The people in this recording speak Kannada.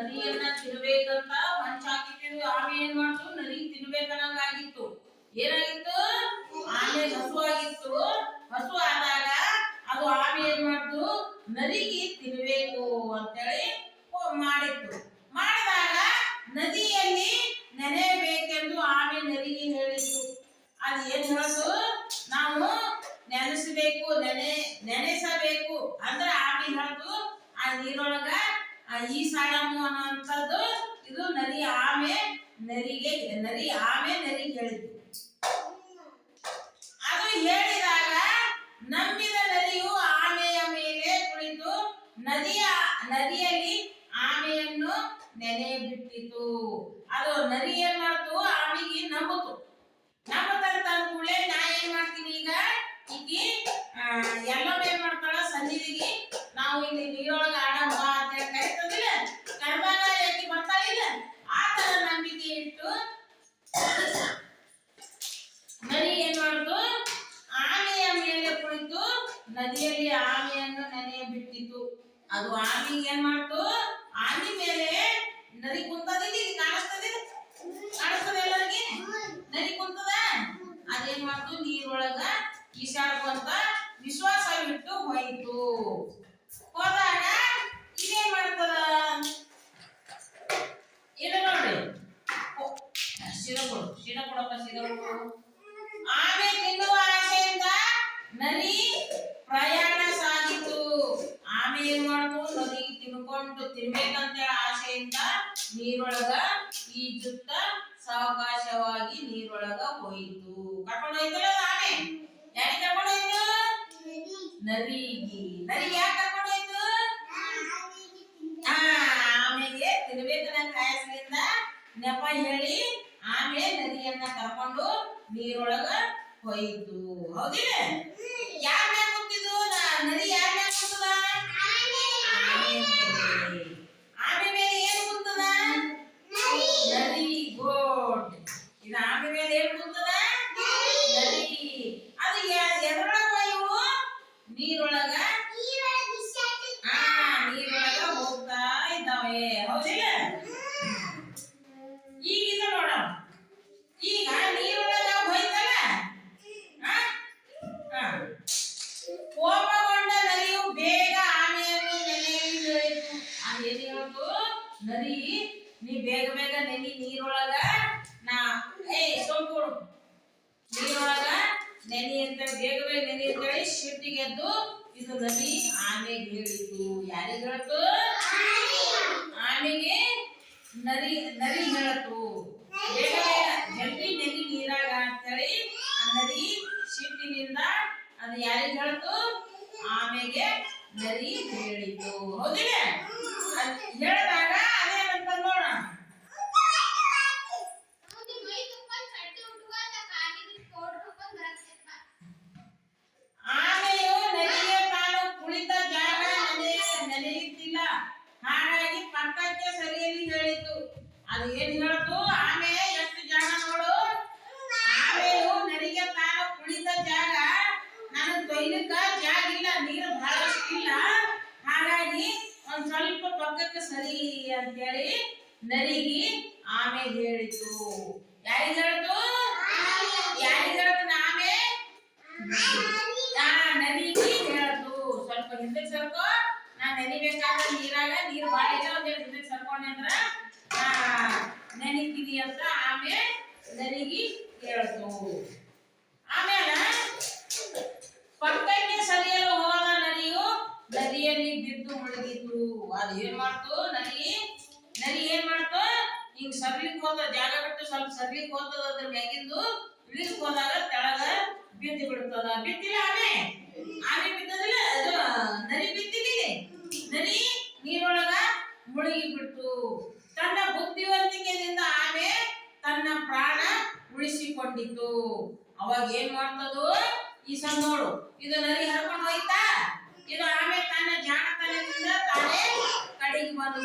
ನದಿಯನ್ನ ತಿನ್ಬೇಕಂತ ಮಂಚ ಹಾಕಿಟ್ಟಿದ್ವಿ ಆಮೆ ಏನ್ ಮಾಡ್ತು? ನದಿ ತಿನ್ಬೇಕನ್ನಂಗಾಗಿತ್ತು. ಏನಾಗಿತ್ತು? ಆಮೆ ಹಸು ಆಗಿತ್ತು. ಹಸು ಆದಾಗ ಅದು ಆಮೆ ಏನ್ ಮಾಡ್ತು? ನರಿಗೆ ತಿನ್ಬೇಕು ಅಂತೇಳಿ ಮಾಡಿತ್ತು. ಮಾಡಿದಾಗ ನದಿಯಲ್ಲಿ ನೆನೆಯಬೇಕೆಂದು ಆಮೆ ನರಿಗೆ ಹೇಳಿತ್ತು ಅದು ಏನ್ ಹೇಳುದು? ನಾವು ನೆನೆಸಬೇಕು, ನೆನೆ, ನೆನೆಸಬೇಕು ಅಂದ್ರೆ ಆಮೆ ಹೇಳ್ತು. ಆ ನೀರೊಳಗ ಆ ಈಸಾಡಮು ಅನ್ನುವಂಥದ್ದು ಇದು ನರಿ ಆಮೆ ನರಿಗೆ ನರಿ ಆಮೆ ನರಿಗೆ ಹೇಳಿದ್ದು. ಅದು ಹೇಳಿದಾಗ ನಂಬಿದ ನರಿಯು ಆಮೆಯ ಮೇಲೆ ಕುಳಿತು ನದಿಯ, ನದಿಯಲ್ಲಿ ಆಮೆಯನ್ನು ನೆನೆ ಬಿಟ್ಟಿತು ಅದು ನರಿ ಏನ್ ಮಾಡ್ತು? ಆಮೆಗೆ ನಂಬಿತು. ನಂಬತಾರ ತಂದ ನಾ ಏನ್ ಮಾಡ್ತೀನಿ ಈಗ? ಈಕಿ ಎಲ್ಲ ಏನ್ ಮಾಡ್ತಾಳ? ಸನ್ನಿಧಿಗೆ ನಾವು ಇಲ್ಲಿ ನೀರೊಳಗ ಮಾಡುದು ಆಮೆಯ ಮೇಲೆ ಕುಳಿತು ನದಿಯಲ್ಲಿ ಆಮೆಯನ್ನು ನೆನೆಯ ಬಿಟ್ಟಿತು. ಅದು ಆಮೆ ಏನ್ ಮಾಡ್ತು? ಆಮೆ ಮೇಲೆ ನದಿ ಕುಂತದಿಲ್ಲ ಕಾಣಿಸ್ತದೆ ಕಾಣಿಸ್ತದೆ ಎಲ್ಲರಿಗೆ? ನದಿ ಕುಂತದ? ಅದೇನ್ ಮಾಡ್ತು? ನೀರೊಳಗ ಈಸಾಡ್ಕೊಂತ ವಿಶ್ವಾಸ ಬಿಟ್ಟು ಹೋಯಿತು. ಹೋದಾಗ ಇದೇನ್ ಮಾಡ್ತದ? ಇದು ನೋಡಿ. ಸೀದಾ ಕೊಡು ಸೀದಾ ಕೊಡಪ್ಪ ಸೀದಾ ಆಮೆ ತಿನ್ನುವ ಆಸೆಯಿಂದ ನರಿ ಪ್ರಯಾಣ ಸಾಗಿತು ಆಮೆ ಏನ್ ಮಾಡ್ತು? ತಿನ್ಕೊಂಡು ತಿನ್ಬೇಕಂತ ಆಸೆಯಿಂದ ನೀರೊಳಗ ಈಜುತ್ತ ಸಾವಕಾಶವಾಗಿ ನೀರೊಳಗ ಹೋಯಿತು. ಕರ್ಕೊಂಡು ಹೋಯ್ತಲ್ಲ ಅದು ಆಮೆ ಯಾರಿಗೆ ಕರ್ಕೊಂಡು ಹೋಯ್ತು? ನರಿಗೆ ನರಿಗೆ ಯಾಕೆ ಕರ್ಕೊಂಡು ಆಮೆಗೆ ತಿನ್ಬೇಕನ್ನ ಕಾಯಸಲಿಂದ ನೆಪ ಹೇಳಿ ಆಮೇಲೆ ನದಿಯನ್ನ ಕರ್ಕೊಂಡು ನೀರೊಳಗ ಹೋಯಿತು. ಹೌದಿಲ್ಲ? ಯಾರ ಮ್ಯಾಗ ನ- ನದಿ ಯಾರ ಮ್ಯಾಗ ಕೂತದ ಆಮೆ ಮೇಲೆ ಆಮೆ ಮೇಲೆ ಏನ್ ಕೂತದ ನದಿ ಗೋಡ್ ಇದು ಆಮೆ ಮೇಲೆ ಏನ್ ಕೂತದ ನದಿ ಅದು ಯ- ಎದ್ರೊಳಗ ಇವು ನೀರೊಳಗ ಆ ನೀರೊಳಗ ಹೋಗ್ತಾ ಇದ್ದಾವೆ ಹೌದಿಲ್ಲ ಈಗಿದ ನೋಡ ಈಗ ನೀರೊಳಗ ಹೋಯ್ತಲ್ಲ ಆ? ಆ. ಕೋಪಗೊಂಡ ನದಿಯು ಬೇಗ ಆಮೆಯನ್ನು ನೆನೆಯಲು ಹೇಳಿತು ಅದೇನು ಹೇಳ್ತು ನದಿ, ನೀ ಬೇಗ ಬೇಗ ನೆನಿ ನೀರೊಳಗ ನಾ, ಏ ಸೋಂಕು ನೀರೊಳಗ ನೆನಿ ಅಂತ ಬೇಗ ಬೇಗ ನೆನಿ ಅಂತೇಳಿ ಸಿಟ್ಟಿಗೆದ್ದು ಇದು ನದಿ ಆಮೆಗೆ ಹೇಳಿತು ಯಾರಿಗೆ ಹೇಳ್ತು? ಆಮೆಗೆ ನರಿ ನರಿ ಹೇಳತು. ಬೇಗ ಬೇಗ ಜಲ್ದಿ ನೆನಿ ನೀರಾಗ ಅಂತೇಳಿ ಆ ನದಿ ಸಿಟ್ಟಿನಿಂದ ಅದು ಯಾರಿಗೆ ಹೇಳ್ತು? ಆಮೆಗೆ ನರಿ ಹೇಳಿತು ಹೌದಿಲ್ಲ? ಹೇಳಿದಾಗ ಅದೇನಂತ ನೋಡ ಆಮೆಯು ನದಿಗೆ ತಾನು ಕುಳಿತ ಜಾಗ ನೆನೆ ನೆನೆಯುತ್ತಿಲ್ಲ ಹಾಗಾಗಿ ಪಕ್ಕಕ್ಕೆ ಸರಿಯಲ್ಲಿ ಹೇಳಿತು ಅದು ಏನ್ ಹೇಳ್ತು ಆಮೆ ಎಷ್ಟು ಜಾಗ ನೋಡು. ಆಮೆಯು ನಡಿಗೆ ತಾನು ಕುಳಿತ ಜಾಗ. ನಾನು ತೊಯ್ಲಿಕ್ಕ ಜಾಗ ಇಲ್ಲ, ನೀರು ಬಹಳಷ್ಟು ಇಲ್ಲ. ಹಾಗಾಗಿ ಒಂದ್ ಸ್ವಲ್ಪ ಪಕ್ಕಕ್ಕೆ ಸರಿ ಅಂತೇಳಿ ನರಿಗಿ ಆಮೇಲೆ ಹೇಳಿತು. ಯಾರಿಗೆ ಹೇಳ್ತು ಯಾರಿಗೆ ಹೇಳ್ತು ಆಮೆ ಆ ನದಿಗೆ ಹೇಳ್ತು ಸ್ವಲ್ಪ ಹಿಂದಕ್ಕೆ ಸರ್ಕೋ. ನಾ ನೆನಿಬೇಕಾದ್ರೆ ನೀರಾಗ, ನೀರು ಬಾಳಿಲ್ಲ ಒಂದ್ ಹಿಂದಕ್ಕೆ ಸರ್ಕೊಂಡೆ ಅಂದ್ರ ನೆನಿತೀನಿ ಅಂತ ಆಮೇಲೆ ನನಗೆ ಕೇಳ್ತು ಆಮೇಲೆ ಪಕ್ಕಕ್ಕೆ ಸರಿಯಲು ಹೋದ ನರಿಯು ನದಿಯಲ್ಲಿ ಬಿದ್ದು ಮುಳುಗಿತು ಅದು ಏನ್ ಮಾಡ್ತು? ನರಿ ನರಿ ಏನ್ ಮಾಡ್ತು? ಹಿಂಗ್ ಸರ್ಲಿಕ್ ಹೋದ ಜಾಗ ಬಿಟ್ಟು ಸ್ವಲ್ಪ ಸರ್ಲಿಕ್ ಹೋಗ್ತದ ಅದ್ರ ಮ್ಯಾಗಿಂದು ಇಳಿಕ್ ಹೋದಾಗ ತೆಳಗ ಬಿದ್ದು ಬಿಡ್ತದ. ಬಿದ್ದಿಲ್ಲ ಆಮೆ? ಆಮೆ ಬಿದ್ದದಿಲ್ಲ? ಅದು ನರಿ ಬಿದ್ದಿಲ್ಲ ನರಿ ನೀರೊಳಗ ಮುಳುಗಿ ಬಿಡ್ತು. ತನ್ನ ಪ್ರಾಣ ಉಳಿಸಿಕೊಂಡಿತು ಅವಾಗ ಏನ್ ಮಾಡ್ತದು? ಈ ನೋಡು. ಇದು ನರಿ ಹರ್ಕೊಂಡು ಹೋಯ್ತಾ? ಇದು ಆಮೇಲೆ ತನ್ನ ಜಾಣತನದಿಂದ ತಾನೇ ಕಡೆಗೆ ಬಂದು